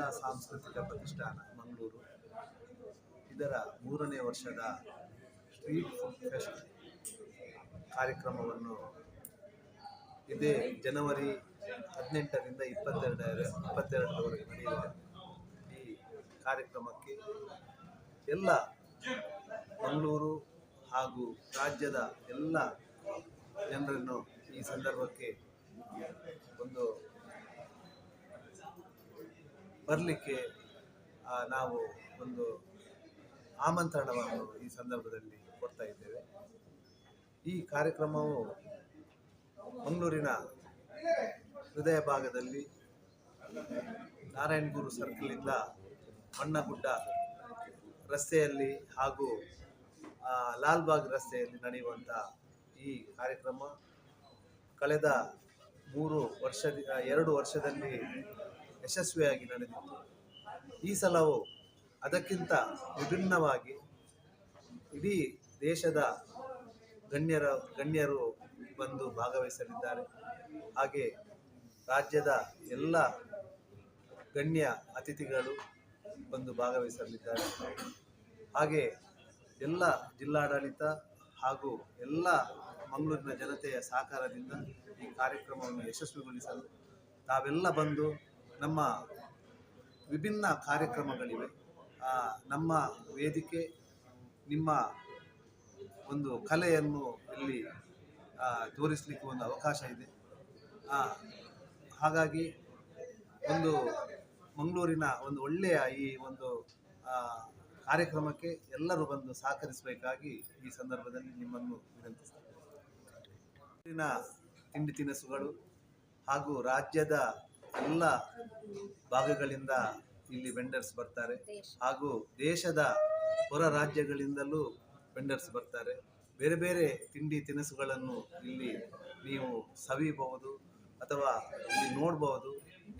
ಜಿಲ್ಲಾ ಸಾಂಸ್ಕೃತಿಕ ಪ್ರತಿಷ್ಠಾನ, ಮಂಗಳೂರು. ಇದರ ಮೂರನೇ ವರ್ಷದ ಸ್ಟ್ರೀಟ್ ಫುಡ್ ಫೆಸ್ಟ್ ಕಾರ್ಯಕ್ರಮವನ್ನು ಇದೇ ಜನವರಿ ಹದಿನೆಂಟರಿಂದ ಇಪ್ಪತ್ತೆರಡರ, ಇಪ್ಪತ್ತೆರಡರವರೆಗೆ ನಡೆಯುವ ಈ ಕಾರ್ಯಕ್ರಮಕ್ಕೆ ಎಲ್ಲ ಮಂಗಳೂರು ಹಾಗೂ ರಾಜ್ಯದ ಎಲ್ಲ ಜನರನ್ನು ಈ ಸಂದರ್ಭಕ್ಕೆ ಒಂದು ಬರಲಿಕ್ಕೆ ನಾವು ಒಂದು ಆಮಂತ್ರಣವನ್ನು ಈ ಸಂದರ್ಭದಲ್ಲಿ ಕೊಡ್ತಾ ಇದ್ದೇವೆ. ಈ ಕಾರ್ಯಕ್ರಮವು ಮಂಗಳೂರಿನ ಹೃದಯ ಭಾಗದಲ್ಲಿ ನಾರಾಯಣಗುರು ಸರ್ಕಲಿಂದ ಮಣ್ಣಗುಡ್ಡ ರಸ್ತೆಯಲ್ಲಿ ಹಾಗೂ ಲಾಲ್ಬಾಗ್ ರಸ್ತೆಯಲ್ಲಿ ನಡೆಯುವಂಥ ಈ ಕಾರ್ಯಕ್ರಮ ಕಳೆದ ಮೂರು ವರ್ಷದ ಎರಡು ವರ್ಷದಲ್ಲಿ ಯಶಸ್ವಿಯಾಗಿ ನಡೆದಿತ್ತು. ಈ ಸಲವು ಅದಕ್ಕಿಂತ ವಿಭಿನ್ನವಾಗಿ ಇಡೀ ದೇಶದ ಗಣ್ಯರ, ಗಣ್ಯರು ಬಂದು ಭಾಗವಹಿಸಲಿದ್ದಾರೆ. ಹಾಗೆ ರಾಜ್ಯದ ಎಲ್ಲ ಗಣ್ಯ ಅತಿಥಿಗಳು ಬಂದು ಭಾಗವಹಿಸಲಿದ್ದಾರೆ. ಹಾಗೆ ಎಲ್ಲ ಜಿಲ್ಲಾಡಳಿತ ಹಾಗೂ ಎಲ್ಲ ಮಂಗಳೂರಿನ ಜನತೆಯ ಸಹಕಾರದಿಂದ ಈ ಕಾರ್ಯಕ್ರಮವನ್ನು ಯಶಸ್ವಿಗೊಳಿಸಲು ತಾವೆಲ್ಲ ಬಂದು ನಮ್ಮ ವಿಭಿನ್ನ ಕಾರ್ಯಕ್ರಮಗಳಿವೆ. ನಮ್ಮ ವೇದಿಕೆ, ನಿಮ್ಮ ಒಂದು ಕಲೆಯನ್ನು ಇಲ್ಲಿ ತೋರಿಸಲಿಕ್ಕೆ ಒಂದು ಅವಕಾಶ ಇದೆ. ಹಾಗಾಗಿ ಒಂದು ಮಂಗಳೂರಿನ ಒಂದು ಒಳ್ಳೆಯ ಈ ಒಂದು ಕಾರ್ಯಕ್ರಮಕ್ಕೆ ಎಲ್ಲರೂ ಬಂದು ಸಹಕರಿಸಬೇಕಾಗಿ ಈ ಸಂದರ್ಭದಲ್ಲಿ ನಿಮ್ಮನ್ನು ವಿನಂತಿಸ್ತೇನೆ ತಿಂಡಿ ತಿನಿಸುಗಳು ಹಾಗೂ ರಾಜ್ಯದ ಎಲ್ಲ ಭಾಗಗಳಿಂದ ಇಲ್ಲಿ ವೆಂಡರ್ಸ್ ಬರ್ತಾರೆ. ಹಾಗೂ ದೇಶದ ಹೊರ ರಾಜ್ಯಗಳಿಂದಲೂ ವೆಂಡರ್ಸ್ ಬರ್ತಾರೆ. ಬೇರೆ ಬೇರೆ ತಿಂಡಿ ತಿನಿಸುಗಳನ್ನು ಇಲ್ಲಿ ನೀವು ಸವಿಬಹುದು ಅಥವಾ ಇಲ್ಲಿ ನೋಡಬಹುದು,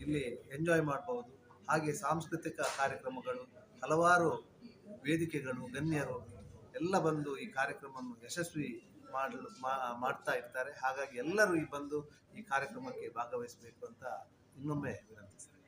ಇಲ್ಲಿ ಎಂಜಾಯ್ ಮಾಡಬಹುದು. ಹಾಗೆ ಸಾಂಸ್ಕೃತಿಕ ಕಾರ್ಯಕ್ರಮಗಳು, ಹಲವಾರು ವೇದಿಕೆಗಳು, ಗಣ್ಯರು ಎಲ್ಲ ಬಂದು ಈ ಕಾರ್ಯಕ್ರಮವನ್ನು ಯಶಸ್ವಿ ಮಾಡಲು ಮಾಡ್ತಾ ಇರ್ತಾರೆ. ಹಾಗಾಗಿ ಎಲ್ಲರೂ ಈ ಬಂದು ಈ ಕಾರ್ಯಕ್ರಮಕ್ಕೆ ಭಾಗವಹಿಸಬೇಕು ಅಂತ ಇನ್ನೊಮ್ಮೆ ವಿನಂತಿಸ್ತೇನೆ